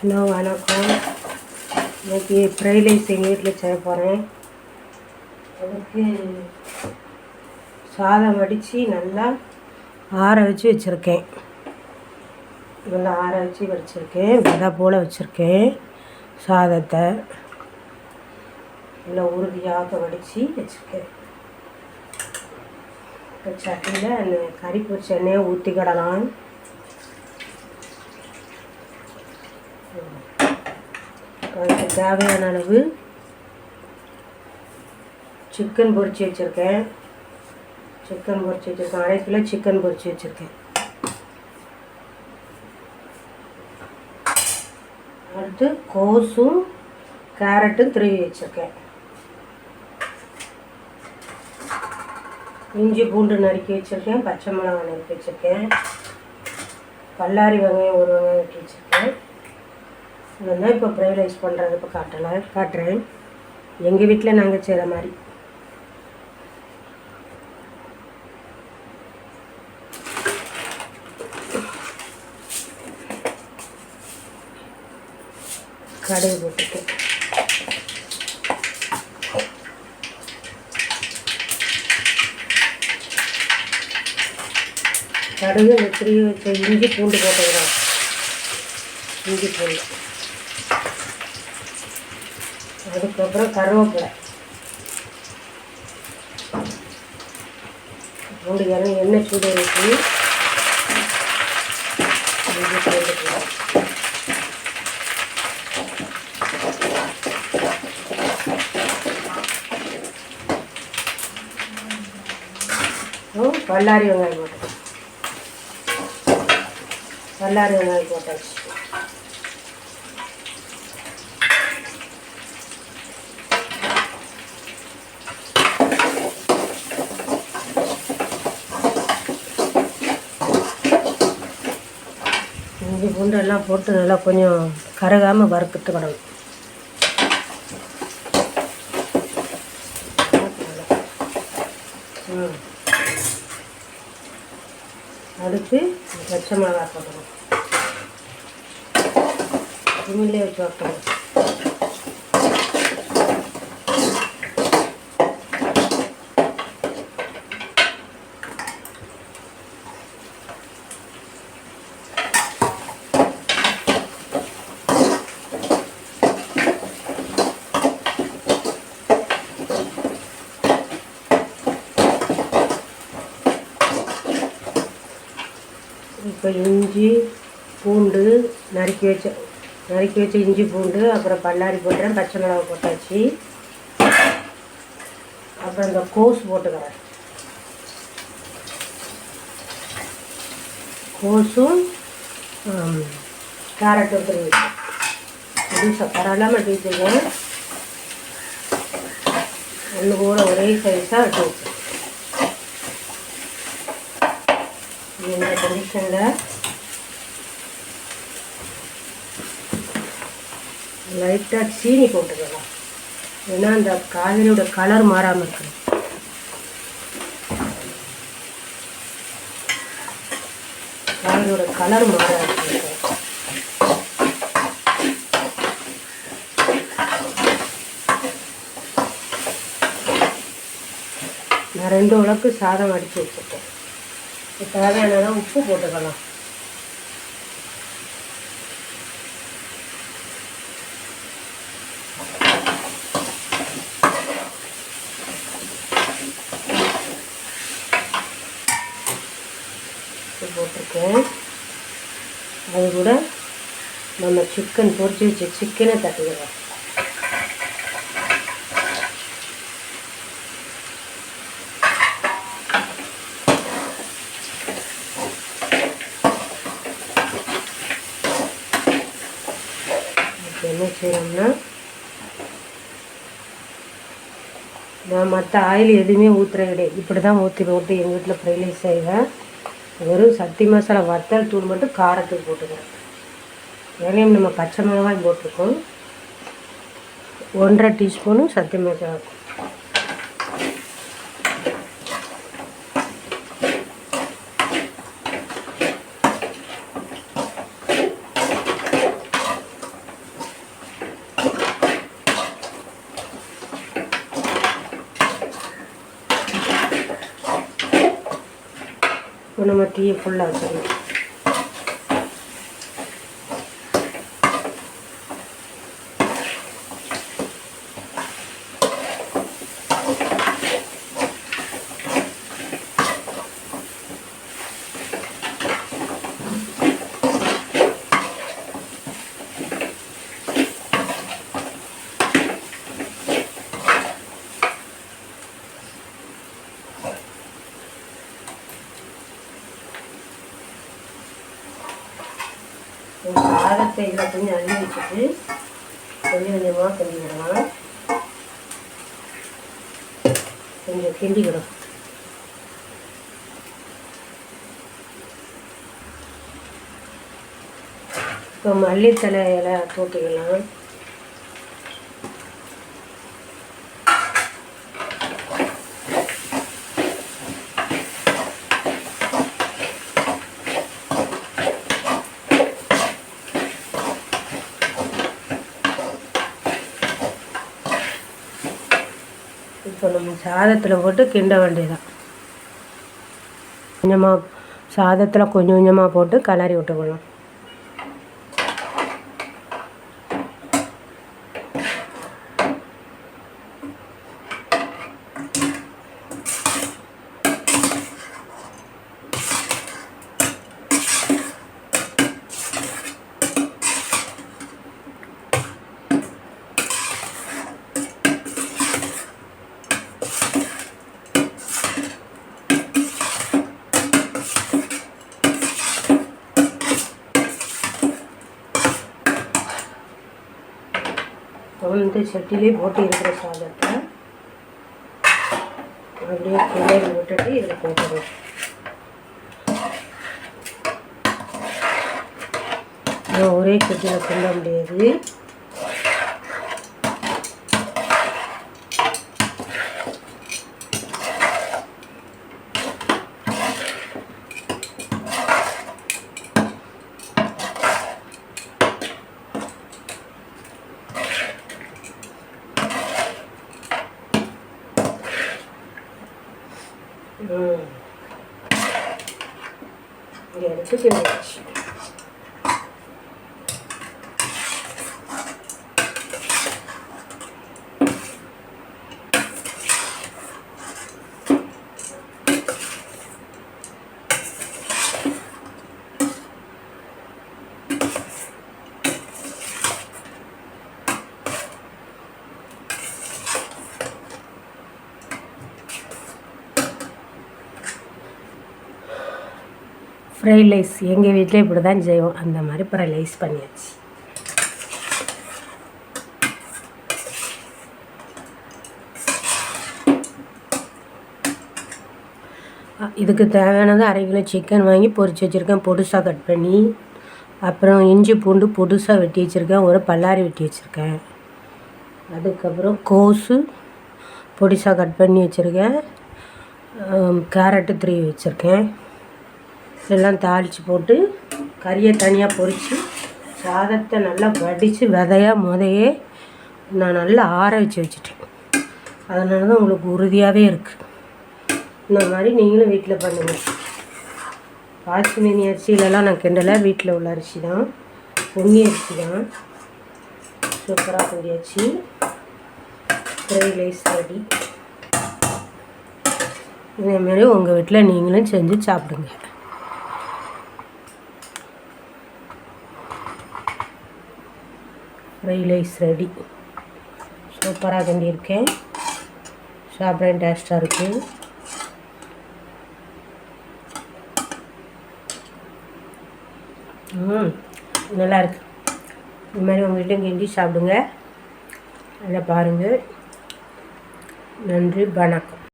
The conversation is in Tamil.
ஹலோ வணக்கம். இன்னைக்கு ஃப்ரைட் ரைஸ் எங்கள் வீட்டில் செய்ய போகிறேன் அதுக்கு சாதம் வடித்து நல்லா ஆற வச்சு வச்சுருக்கேன். நல்லா ஆற வச்சு வடிச்சிருக்கேன் விதை போல் வச்சுருக்கேன் சாதத்தை. நல்லா உறுதியாக வடித்து வச்சுருக்கேன். இப்போ சட்டியில் அந்த கறி பொரிச்ச எண்ணெயை ஊற்றிக்கிடலாம் அதுக்கு தேவையான அளவு சிக்கன் பொரிச்சு வச்சுருக்கேன். சிக்கன் பொரிச்சு வச்சுருக்கேன். அரை கிலோ சிக்கன் பொரிச்சு வச்சுருக்கேன். அடுத்து கோஸும் கேரட்டும் திருவி வச்சுருக்கேன். இஞ்சி பூண்டு நறுக்கி வச்சுருக்கேன். பச்சை மிளகாய் நறுக்கி வச்சுருக்கேன். பல்லாரி வெங்காயம் ஒரு வெங்காயம் வெட்டி வச்சுருக்கேன். இதெல்லாம் இப்போ ஃப்ரைட் ரைஸ் பண்ணுறது இப்போ காட்டலாம். காட்டுறேன். எங்கள் வீட்டில் நாங்கள் செய்கிற மாதிரி. கடுகு போட்டுட்டு. கடுகு இந்த திருவி இஞ்சி பூண்டு போட்டுக்கிறோம். இஞ்சி பூண்டு. அதுக்கப்புறம் கருவேப்பிலை. ரெண்டு எண்ணெய் எண்ணெய் சூடு ஊற்றி இஞ்சி பல்லாரி வெங்காயம் போட்டு பல்லாரி வெங்காயம் போட்டாச்சு. குண்டெல்லாம் போட்டு நல்லா கொஞ்சம் கரகாமல் வறுத்துட்டு வரணும். அடுத்து பச்சை மிளகாய் போட்டுக்கணும். சிம்மிலே வச்சு வைக்கணும் இப்போ இஞ்சி பூண்டு நறுக்கி வச்ச நறுக்கி வச்ச இஞ்சி பூண்டு அப்புறம் பல்லாரி போட்டுறேன் பச்சை மிளகா போட்டாச்சு. அப்புறம் இந்த கோஸ் போட்டுக்கிறேன். கோஸும் ஆம், கேரட்டும் துருவி இது சக்கரெல்லாம் வெட்டி வச்சுருக்கேன் ஒன்று கூட ஒரே சைஸாக வெட்டி இந்த கண்டிஷனில் லைட்டாக சீனி போட்டுக்கலாம். ஏன்னா அந்த காய்கறியோட கலர் மாறாமல் இருக்குது காய்கறியோட கலர் மாறாது நான் ரெண்டு உலக்கு சாதம் அடித்து வச்சுருக்கேன். தேவையான உப்பு போட்டுக்கலாம். போட்டிருக்கேன். அது கூட நம்ம சிக்கன் பொறிச்சு வச்ச சிக்கனை தட்டிடுறோம் இப்போ நான் மற்ற ஆயில் எதுவுமே ஊற்றுற கிடையாது இப்படி தான் ஊற்றி போட்டு எங்கள் வீட்டில் ஃப்ரைட் ரைஸ் செய்வேன். வெறும் சக்தி மசாலா வத்தல் தூள் மட்டும் காரத்துக்கு போட்டுக்கிறேன் வேலையும் நம்ம பச்சை மிளகாய் போட்டிருக்கோம் ஒன்றரை டீஸ்பூனு சக்தி மசாலா 위에 골라줘요. இதில் கொஞ்சம் அள்ளி வச்சுட்டு கொஞ்சம் கொஞ்சமாக கிண்டிக்கிடலாம் கொஞ்சம் கிண்டிக்கிடும் இப்போ மல்லித்தலை இலை போட்டுக்கலாம் இப்போ நம்ம சாதத்தில் போட்டு கிண்ட வேண்டியதான் கொஞ்சமாக சாதத்தில் கொஞ்சம் கொஞ்சமாக போட்டு கலரி விட்டுக்கணும். வந்து சட்டிலே போட்டு இருக்கிற சாதத்தை அப்படியே கிளறி விட்டுட்டு இதில் போட்டுருவோம் ஒரே கட்டியில் கொள்ள முடியாது. 음. 이게 조심해야지. ஃப்ரைட் ரைஸ் எங்கள் வீட்டில் இப்படி தான் செய்வோம். அந்த மாதிரி ஃப்ரைட் ரைஸ் பண்ணியாச்சு இதுக்கு தேவையானது அரை கிலோ சிக்கன் வாங்கி பொரிச்சு வச்சுருக்கேன். பொடுசாக கட் பண்ணி. அப்புறம் இஞ்சி பூண்டு பொடுசாக வெட்டி வச்சுருக்கேன். ஒரு பல்லாரி வெட்டி வச்சுருக்கேன். அதுக்கப்புறம் கோஸு பொடிசாக கட் பண்ணி வச்சுருக்கேன். கேரட்டு திருவி வச்சுருக்கேன். எல்லாம் தாளித்து போட்டு கறியை தனியாக பொறித்து சாதத்தை நல்லா வடித்து விதையாக முதையே நான் நல்லா ஆற வச்சு வச்சுட்டேன். அதனால தான் உங்களுக்கு உறுதியாகவே இருக்குது இந்த மாதிரி நீங்களும் வீட்டில் பண்ணுங்கள் பாசிமணி அரிசியிலலாம் நான் கிண்டலை. வீட்டில் உள்ள அரிசி தான். பொன்னி அரிசி தான். சூப்பராக பொரியாச்சு ஃப்ரை ரைஸ் ரெடி இதேமாரி உங்கள் வீட்டில் நீங்களும் செஞ்சு சாப்பிடுங்க. ஃப்ரை ரெடி சூப்பராக கண்டியிருக்கேன் சாப்பிட்றேன் டேஸ்ட்டாக இருக்குது ம் நல்லாயிருக்கு இது மாதிரி உங்கள் வீட்லையும் கிண்டி சாப்பிடுங்க. நல்லா பாருங்கள் நன்றி வணக்கம்.